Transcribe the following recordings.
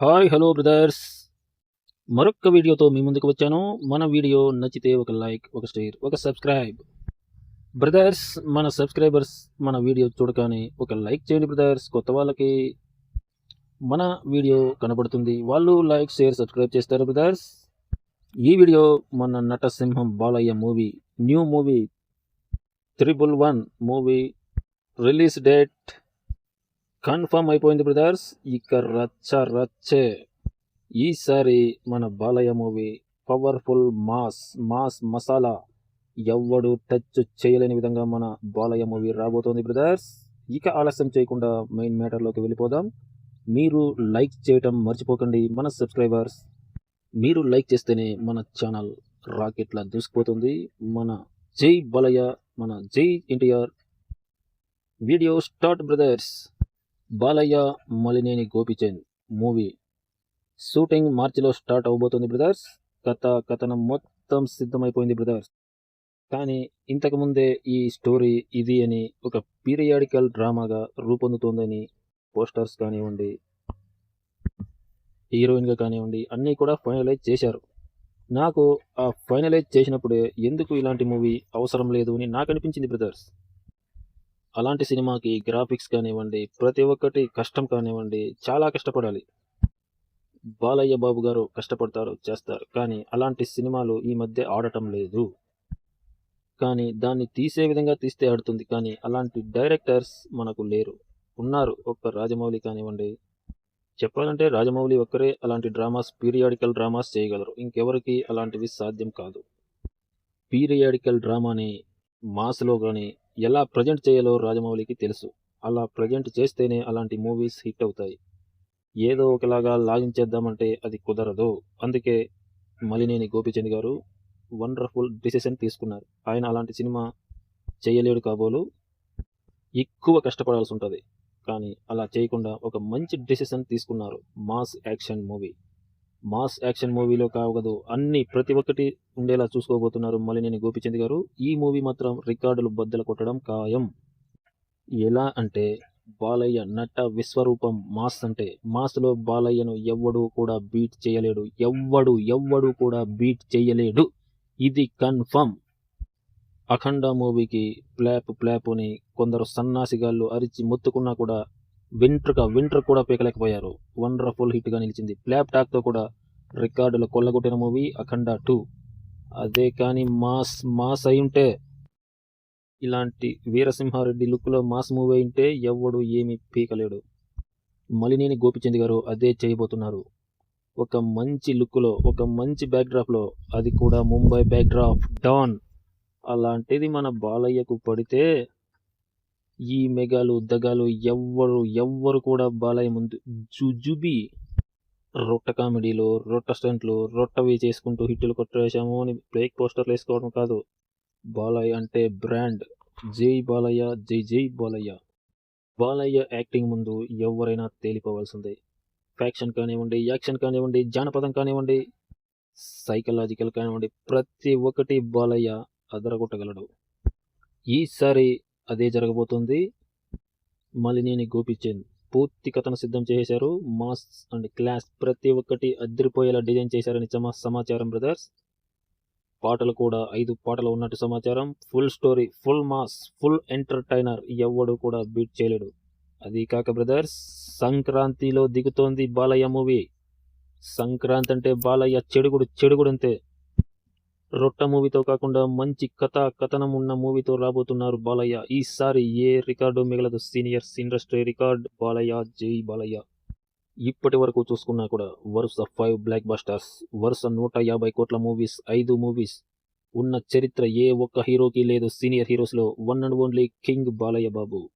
Hi hello brothers. మరొక వీడియోతో మీ ముందుకు వచ్చాను. మన వీడియో నచ్చితే ఒక లైక్ ఒక షేర్ ఒక సబ్స్క్రైబ్. బ్రదర్స్ మన సబ్స్క్రైబర్స్ మన వీడియో చూడగానే ఒక లైక్ చేయండి బ్రదర్స్. కొత్త వాళ్ళకి మన వీడియో కనబడుతుంది. వాళ్ళు లైక్ షేర్ సబ్స్క్రైబ్ చేస్తారు బ్రదర్స్. ఈ వీడియో మన నటసింహం Balayya movie new movie triple one movie release date confirm అయిపోయింది బ్రదర్స్. ఇక రచ్చ రచ్చే. ఈసారి మన Balayya movie powerful mass mass masala. ఎవ్వడు టచ్ చేయలేని విధంగా మన బాలయ్య మూవీ రాబోతోంది బ్రదర్స్. ఇక ఆలస్యం చేయకుండా మెయిన్ మ్యాటర్లోకి వెళ్ళిపోదాం. మీరు లైక్ చేయటం మర్చిపోకండి మన సబ్స్క్రైబర్స్. మీరు లైక్ చేస్తేనే మన ఛానల్ రాకెట్లా దూసుకుపోతుంది. మన జై బాలయ్య మన జై NTR. Video start brothers. Balayya Malineni Gopichand movie shooting మార్చిలో స్టార్ట్ అవబోతుంది బ్రదర్స్. కథ కథనం మొత్తం సిద్ధమైపోయింది బ్రదర్స్. కానీ ఇంతకుముందే ఈ స్టోరీ ఇది అని ఒక పీరియాడికల్ డ్రామాగా రూపొందుతోందని పోస్టర్స్ కానివ్వండి హీరోయిన్గా కానివ్వండి అన్నీ కూడా ఫైనలైజ్ చేశారు. నాకు ఆ ఫైనలైజ్ చేసినప్పుడే ఎందుకు ఇలాంటి మూవీ అవసరం లేదు అని నాకు అనిపించింది బ్రదర్స్. అలాంటి సినిమాకి గ్రాఫిక్స్ కానివ్వండి ప్రతి ఒక్కటి కష్టం కానివ్వండి చాలా కష్టపడాలి. బాలయ్య బాబు గారు కష్టపడతారు చేస్తారు. కానీ అలాంటి సినిమాలు ఈ మధ్య ఆడటం లేదు. కానీ దాన్ని తీసే విధంగా తీస్తే ఆడుతుంది. కానీ అలాంటి డైరెక్టర్స్ మనకు లేరు. ఉన్నారు ఒక్క రాజమౌళి కానివ్వండి. చెప్పాలంటే రాజమౌళి ఒక్కరే అలాంటి డ్రామాస్ పీరియాడికల్ డ్రామాస్ చేయగలరు. ఇంకెవరికి అలాంటివి సాధ్యం కాదు. పీరియాడికల్ డ్రామాని మాస్లో కానీ ఎలా ప్రజెంట్ చేయాలో రాజమౌళికి తెలుసు. అలా ప్రజెంట్ చేస్తేనే అలాంటి మూవీస్ హిట్ అవుతాయి. ఏదో ఒకలాగా లాగించేద్దామంటే అది కుదరదు. అందుకే మలినేని గోపిచంద్ గారు వండర్ఫుల్ డిసిషన్ తీసుకున్నారు. ఆయన అలాంటి సినిమా చేయలేడు కాబోలు. ఎక్కువ కష్టపడాల్సి ఉంటుంది. కానీ అలా చేయకుండా ఒక మంచి డిసిషన్ తీసుకున్నారు mass action movie. Mass action మూవీలో కావగదు అన్ని ప్రతి ఒక్కటి ఉండేలా చూసుకోబోతున్నారు మలినేని గోపిచంద్ గారు. ఈ మూవీ మాత్రం రికార్డులు బద్దలు కొట్టడం ఖాయం. ఎలా అంటే బాలయ్య నట విశ్వరూపం మాస్ అంటే మాస్లో బాలయ్యను ఎవ్వడు కూడా బీట్ చేయలేడు. ఎవ్వడు ఎవ్వడు కూడా బీట్ చేయలేడు. ఇది కన్ఫర్మ్. అఖండ మూవీకి ప్లాప్ ప్లాప్ అని కొందరు సన్నాసిగాళ్ళు అరిచి మొత్తుకున్నా కూడా వింట్రుక వింటర్ కూడా పీకలేకపోయారు. వండర్ఫుల్ హిట్గా నిలిచింది. ప్లాప్ టాక్తో కూడా రికార్డులు కొల్లగొట్టిన మూవీ అఖండ టూ. అదే కానీ మాస్ మాస్ అయి ఉంటే ఇలాంటి వీరసింహారెడ్డి లుక్లో మాస్ మూవీ అయింటే ఎవడు ఏమీ పీకలేడు. మలినేని గోపిచంద్ గారు అదే చేయబోతున్నారు. ఒక మంచి లుక్లో ఒక మంచి బ్యాక్డ్రాప్లో అది కూడా ముంబై బ్యాక్డ్రాప్. డాన్. అలాంటిది మన బాలయ్యకు పడితే ఈ మెగాలు దగాలు ఎవ్వరు ఎవ్వరు కూడా బాలయ్య ముందు జుజుబి రొట్ట కామెడీలో రొట్ట స్టంట్లు రొట్టవి చేసుకుంటూ హిట్లు కొట్టేసాము అని బ్రేక్ పోస్టర్లు వేసుకోవడం కాదు. బాలయ్య అంటే బ్రాండ్. జై బాలయ్య జై జై బాలయ్య. బాలయ్య యాక్టింగ్ ముందు ఎవరైనా తేలిపోవాల్సిందే. ఫ్యాక్షన్ కానివ్వండి యాక్షన్ కానివ్వండి జానపదం కానివ్వండి సైకలాజికల్ కానివ్వండి ప్రతి ఒక్కటి బాలయ్య అదరగొట్టగలడు. ఈసారి అదే జరగబోతుంది. మలినేని గోపిచంద్ పూర్తి కథను సిద్ధం చేశారు మాస్ అండ్ క్లాస్ ప్రతి ఒక్కటి అద్దరిపోయేలా డిజైన్ చేశారని సమా సమాచారం బ్రదర్స్. పాటలు కూడా ఐదు పాటలు ఉన్నట్టు సమాచారం. Full story full mass full entertainer ఎవడు కూడా బీట్ చేయలేడు. అది కాక బ్రదర్స్ సంక్రాంతిలో దిగుతోంది బాలయ్య మూవీ. సంక్రాంతి అంటే బాలయ్య చెడుగుడు చెడుగుడు అంతే రొట్ట మూవీతో కాకుండా మంచి కథ కథనం ఉన్న మూవీతో రాబోతున్నారు బాలయ్య. ఈసారి ఏ రికార్డు మిగలదు? Seniors industry record. బాలయ్య జై బాలయ్య. ఇప్పటి వరకు చూసుకున్నా కూడా వరుస ఫైవ్ బ్లాక్ బస్టర్స్ వరుస నూట యాభై కోట్ల మూవీస్ ఐదు మూవీస్. ఉన్న చరిత్ర ఏ ఒక్క హీరోకి లేదు. Senior హీరోస్లో one and only king Balayya Babu.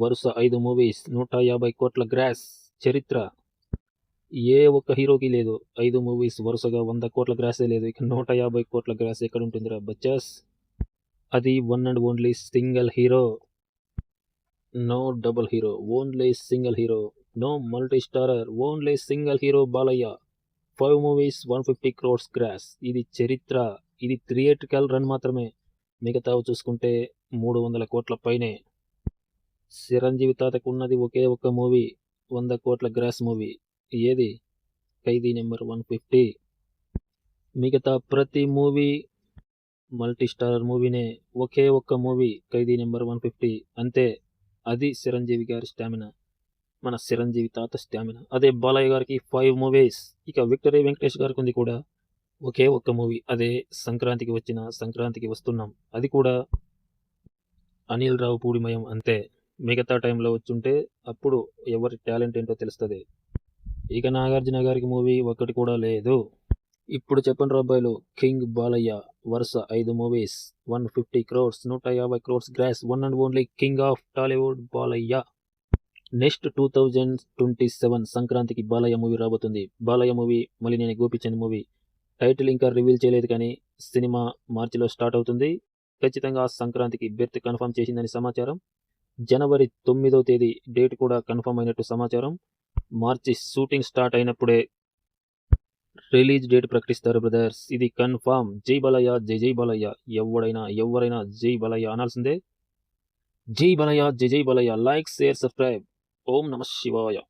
వరుస ఐదు మూవీస్ నూట యాభై కోట్ల గ్రాస్. చరిత్ర ఏ ఒక్క హీరోకి లేదు. ఐదు మూవీస్ వరుసగా వంద కోట్ల గ్రాసే లేదు. ఇక నూట యాభై కోట్ల గ్రాస్ ఎక్కడ ఉంటుందిరా బచ్చాస్? అది one and only single hero. No double hero. Only single hero. No multi starrer only single hero Balayya. Five movies one fifty crores gross. ఇది చరిత్ర. ఇది థియేట్రికల్ రన్ మాత్రమే. మిగతావి చూసుకుంటే మూడు వందల కోట్ల పైనే. చిరంజీవి తాతకు ఉన్నది ఒకే ఒక్క మూవీ. వంద కోట్ల గ్రాస్ మూవీ. ఏది? Khaidi number one fifty. మిగతా ప్రతి మూవీ మల్టీ స్టారర్ మూవీనే ఒకే ఒక్క movie Khaidi number one fifty. అంతే అది చిరంజీవి గారి స్టామినా. మన చిరంజీవి తాత స్టామినా. అదే బాలయ్య గారికి ఫైవ్ మూవీస్. ఇక విక్టరీ వెంకటేష్ గారికి ఉంది కూడా ఒకే ఒక్క మూవీ. అదే సంక్రాంతికి వచ్చిన సంక్రాంతికి వస్తున్నాం. అది కూడా అనిల్ రావు పూడిమయం అంతే. మిగతా టైంలో వచ్చుంటే అప్పుడు ఎవరి టాలెంట్ ఏంటో తెలుస్తుంది. ఇక నాగార్జున గారికి మూవీ ఒక్కటి కూడా లేదు. ఇప్పుడు చెప్పండి రబ్బాయిలు కింగ్ బాలయ్య వరుస ఐదు మూవీస్ వన్ ఫిఫ్టీ క్రోర్స్ నూట యాభై crores gross one and only king of Tollywood Balayya. Next two thousand twenty seven సంక్రాంతికి బాలయ్య మూవీ రాబోతుంది. బాలయ్య మూవీ మళ్ళీ నేను గోపిచంద్ మూవీ. టైటిల్ ఇంకా రివీల్ చేయలేదు కానీ సినిమా మార్చిలో స్టార్ట్ అవుతుంది. ఖచ్చితంగా సంక్రాంతికి బెర్త్ కన్ఫర్మ్ చేసిందని సమాచారం. జనవరి తొమ్మిదవ తేదీ డేట్ కూడా కన్ఫర్మ్ అయినట్టు సమాచారం. మార్చి షూటింగ్ స్టార్ట్ అయినప్పుడే రిలీజ్ డేట్ ప్రకటిస్తారు బ్రదర్స్. ఇది కన్ఫామ్. జై బలయ్య జై జై బాలయ్య. ఎవడైనా ఎవరైనా జై బలయ్య అనాల్సిందే. జై బలయ్య జై జై బాలయ్య. Like share subscribe. ఓం నమ శివాయ.